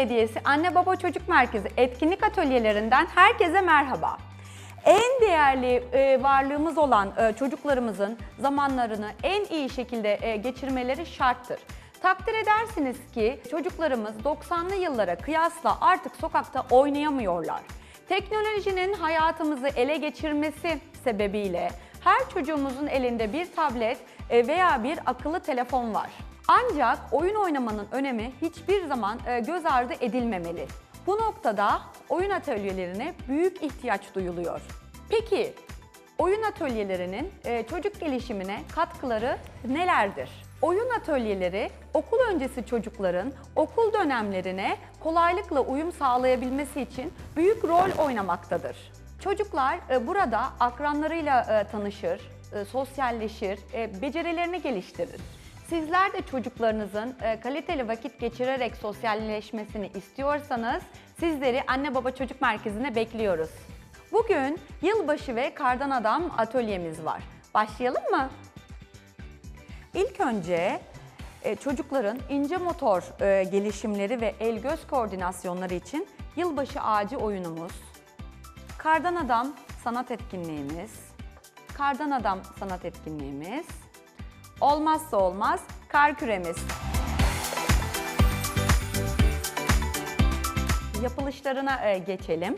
Belediyesi Anne Baba Çocuk Merkezi etkinlik atölyelerinden herkese merhaba. En değerli e, varlığımız olan e, çocuklarımızın zamanlarını en iyi şekilde e, geçirmeleri şarttır. Takdir edersiniz ki çocuklarımız 90'lı yıllara kıyasla artık sokakta oynayamıyorlar. Teknolojinin hayatımızı ele geçirmesi sebebiyle her çocuğumuzun elinde bir tablet veya bir akıllı telefon var. Ancak oyun oynamanın önemi hiçbir zaman e, göz ardı edilmemeli. Bu noktada oyun atölyelerine büyük ihtiyaç duyuluyor. Peki oyun atölyelerinin e, çocuk gelişimine katkıları nelerdir? Oyun atölyeleri okul öncesi çocukların okul dönemlerine kolaylıkla uyum sağlayabilmesi için büyük rol oynamaktadır. Çocuklar e, burada akranlarıyla tanışır, sosyalleşir, becerilerini geliştirir. Sizler de çocuklarınızın e, kaliteli vakit geçirerek sosyalleşmesini istiyorsanız sizleri Anne Baba Çocuk Merkezi'ne bekliyoruz. Bugün yılbaşı ve kardan adam atölyemiz var. Başlayalım mı? İlk önce e, çocukların ince motor e, gelişimleri ve el göz koordinasyonları için yılbaşı ağacı oyunumuz, kardan adam sanat etkinliğimiz, kardan adam sanat etkinliğimiz, olmazsa olmaz kar küremiz. Yapılışlarına e, geçelim.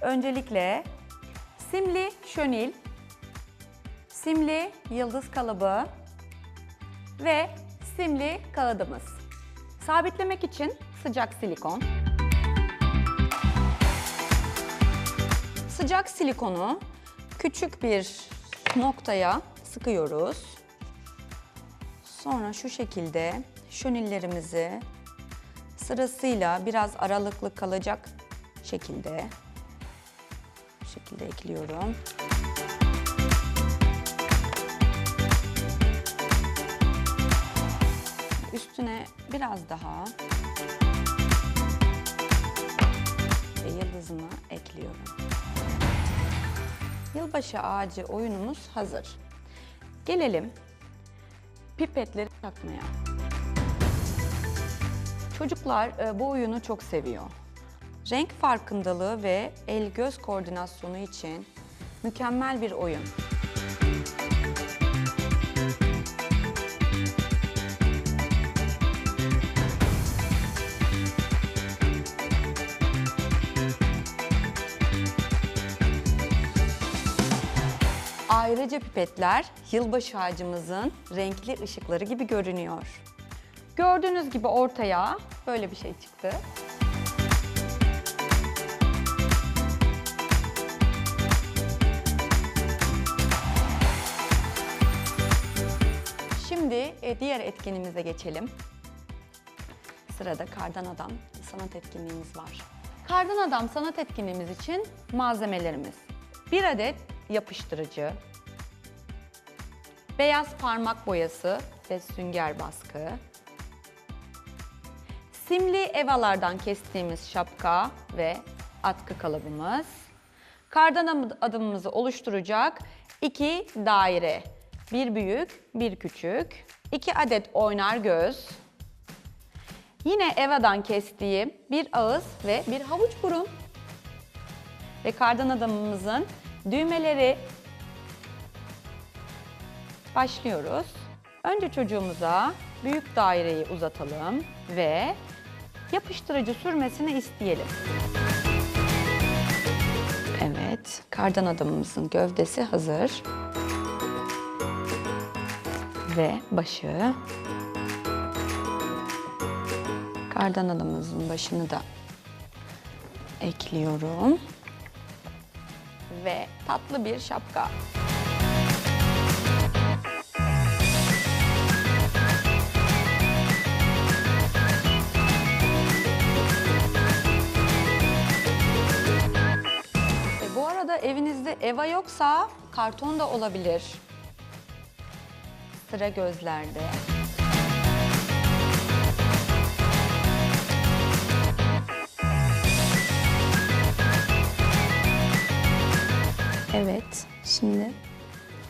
Öncelikle simli şönil, simli yıldız kalıbı ve simli kağıdımız. Sabitlemek için sıcak silikon. Sıcak silikonu küçük bir noktaya sıkıyoruz. Sonra şu şekilde şönillerimizi sırasıyla biraz aralıklı kalacak şekilde bu şekilde ekliyorum. Üstüne biraz daha ve yıldızını ekliyorum. Yılbaşı ağacı oyunumuz hazır. Gelelim pipetleri takmaya. Çocuklar e, bu oyunu çok seviyor. Renk farkındalığı ve el göz koordinasyonu için mükemmel bir oyun. Ayrıca pipetler yılbaşı ağacımızın renkli ışıkları gibi görünüyor. Gördüğünüz gibi ortaya böyle bir şey çıktı. Şimdi e, diğer etkinliğimize geçelim. Sırada Kardan Adam sanat etkinliğimiz var. Kardan Adam sanat etkinliğimiz için malzemelerimiz. Bir adet yapıştırıcı, beyaz parmak boyası ve sünger baskı, simli evalardan kestiğimiz şapka ve atkı kalıbımız, kardan adımımızı oluşturacak iki daire, bir büyük, bir küçük, iki adet oynar göz, yine evadan kestiğim bir ağız ve bir havuç burun. Ve kardan adamımızın düğmeleri başlıyoruz. Önce çocuğumuza büyük daireyi uzatalım ve yapıştırıcı sürmesini isteyelim. Evet, kardan adamımızın gövdesi hazır. Ve başı. Kardan adamımızın başını da ekliyorum. Ve tatlı bir şapka. Eva yoksa karton da olabilir. Sıra gözlerde. Evet, şimdi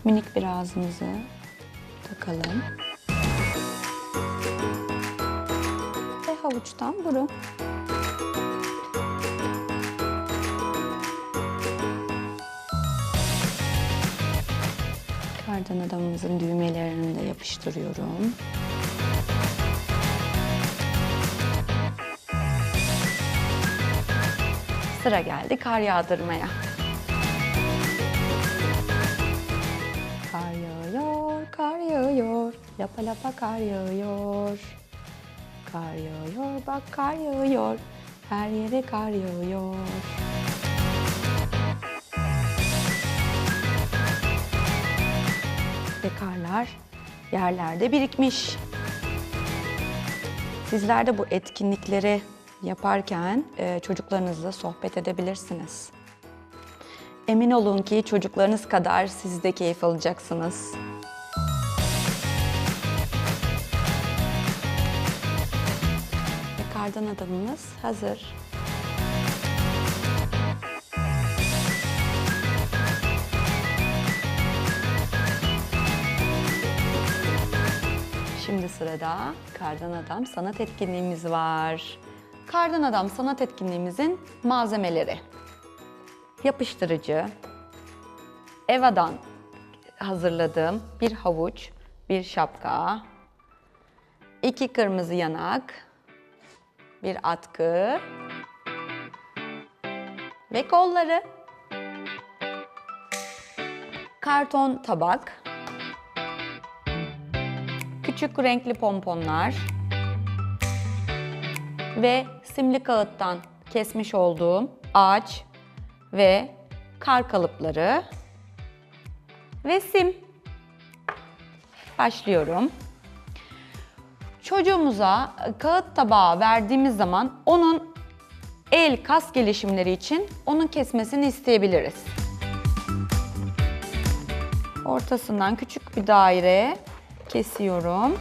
minik bir ağzımızı takalım. Ve havuçtan burun. Kardan adamımızın düğmelerini de yapıştırıyorum. Sıra geldi kar yağdırmaya. Kar yağıyor, kar yağıyor, lapa lapa kar yağıyor. Kar yağıyor, bak kar yağıyor, her yere kar yağıyor. Ve karlar yerlerde birikmiş. Sizler de bu etkinlikleri yaparken e, çocuklarınızla sohbet edebilirsiniz. Emin olun ki çocuklarınız kadar siz de keyif alacaksınız. Kardan adamımız hazır. Şimdi sırada Kardan Adam sanat etkinliğimiz var. Kardan Adam sanat etkinliğimizin malzemeleri. Yapıştırıcı, Eva'dan hazırladığım bir havuç, bir şapka, iki kırmızı yanak, bir atkı ve kolları. Karton tabak, küçük renkli pomponlar ve simli kağıttan kesmiş olduğum ağaç ve kar kalıpları ve sim. Başlıyorum. Çocuğumuza kağıt tabağı verdiğimiz zaman onun el kas gelişimleri için onun kesmesini isteyebiliriz. Ortasından küçük bir daire kesiyorum.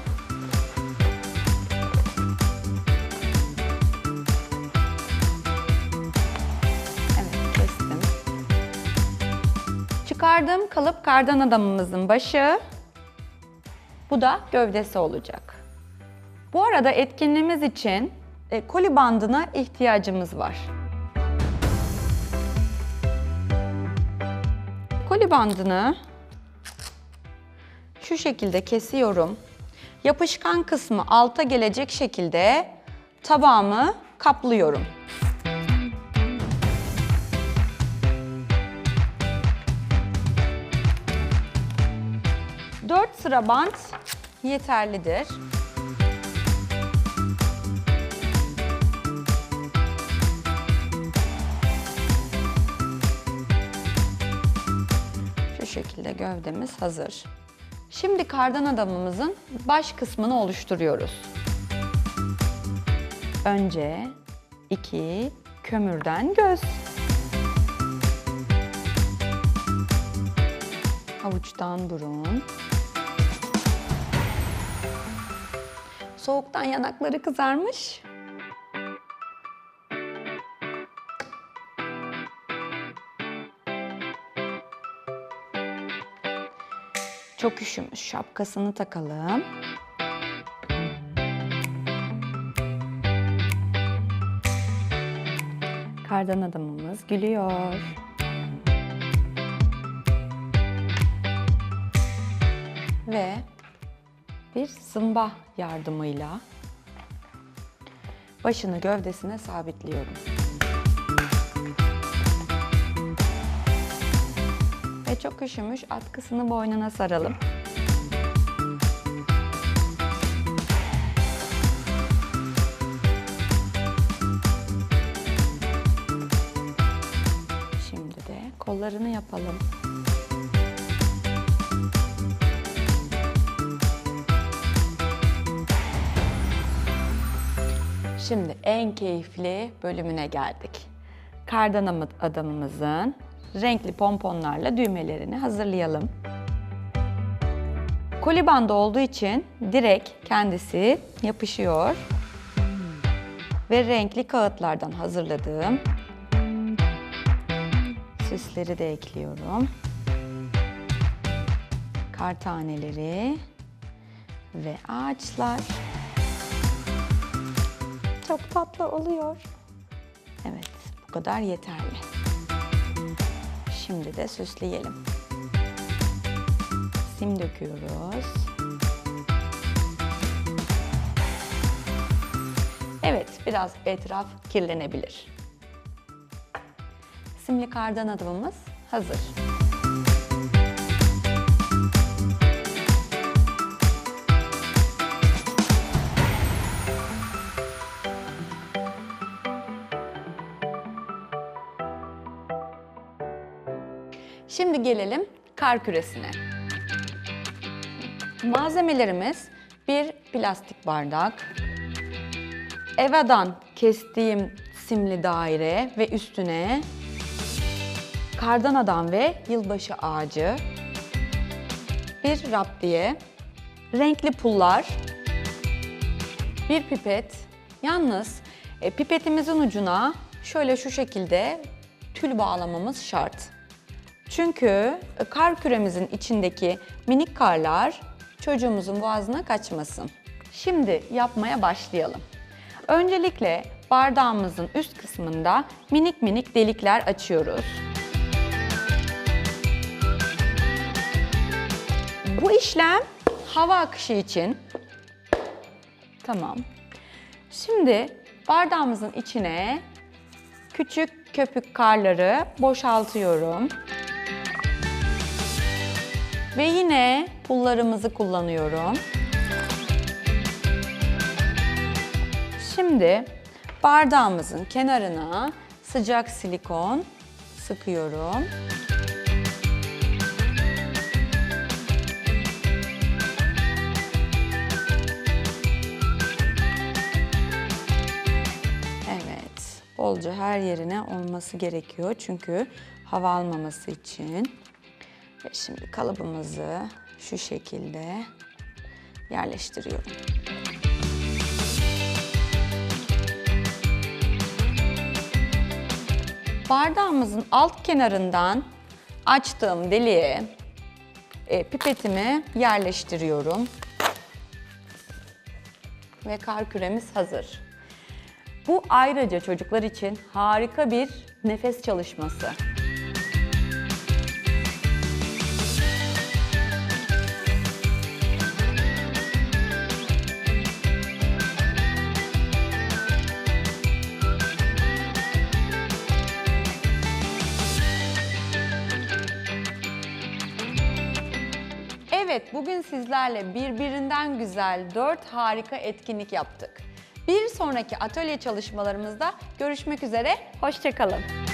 Evet, kestim. Çıkardığım kalıp kardan adamımızın başı. Bu da gövdesi olacak. Bu arada etkinliğimiz için e, koli bandına ihtiyacımız var. Koli bandını şu şekilde kesiyorum. Yapışkan kısmı alta gelecek şekilde tabağımı kaplıyorum. Dört sıra bant yeterlidir. Şu şekilde gövdemiz hazır. Şimdi kardan adamımızın baş kısmını oluşturuyoruz. Önce iki kömürden göz. Havuçtan burun. Soğuktan yanakları kızarmış. Çok üşümüş. Şapkasını takalım. Kardan adamımız gülüyor. Ve bir zımba yardımıyla başını gövdesine sabitliyorum. Ve çok üşümüş atkısını boynuna saralım. Şimdi de kollarını yapalım. Şimdi en keyifli bölümüne geldik. Kardan adamımızın renkli pomponlarla düğmelerini hazırlayalım. Koli bandı olduğu için direkt kendisi yapışıyor. Ve renkli kağıtlardan hazırladığım süsleri de ekliyorum. Kar taneleri ve ağaçlar. çok tatlı oluyor. Evet, bu kadar yeterli. Şimdi de süsleyelim. Sim döküyoruz. Evet, biraz etraf kirlenebilir. Simli kardan adımımız hazır. Şimdi gelelim kar küresine. Malzemelerimiz bir plastik bardak, Eva'dan kestiğim simli daire ve üstüne kardan adam ve yılbaşı ağacı, bir raptiye, renkli pullar, bir pipet. Yalnız e, pipetimizin ucuna şöyle şu şekilde tül bağlamamız şart. Çünkü e, kar küremizin içindeki minik karlar çocuğumuzun boğazına kaçmasın. Şimdi yapmaya başlayalım. Öncelikle bardağımızın üst kısmında minik minik delikler açıyoruz. Bu işlem hava akışı için. Tamam. Şimdi bardağımızın içine küçük köpük karları boşaltıyorum. Ve yine pullarımızı kullanıyorum. Şimdi bardağımızın kenarına sıcak silikon sıkıyorum. Bolca her yerine olması gerekiyor çünkü hava almaması için. Ve şimdi kalıbımızı şu şekilde yerleştiriyorum. Bardağımızın alt kenarından açtığım deliğe e, pipetimi yerleştiriyorum. Ve kar küremiz hazır. Bu ayrıca çocuklar için harika bir nefes çalışması. Bugün sizlerle birbirinden güzel 4 harika etkinlik yaptık. Bir sonraki atölye çalışmalarımızda görüşmek üzere, hoşçakalın.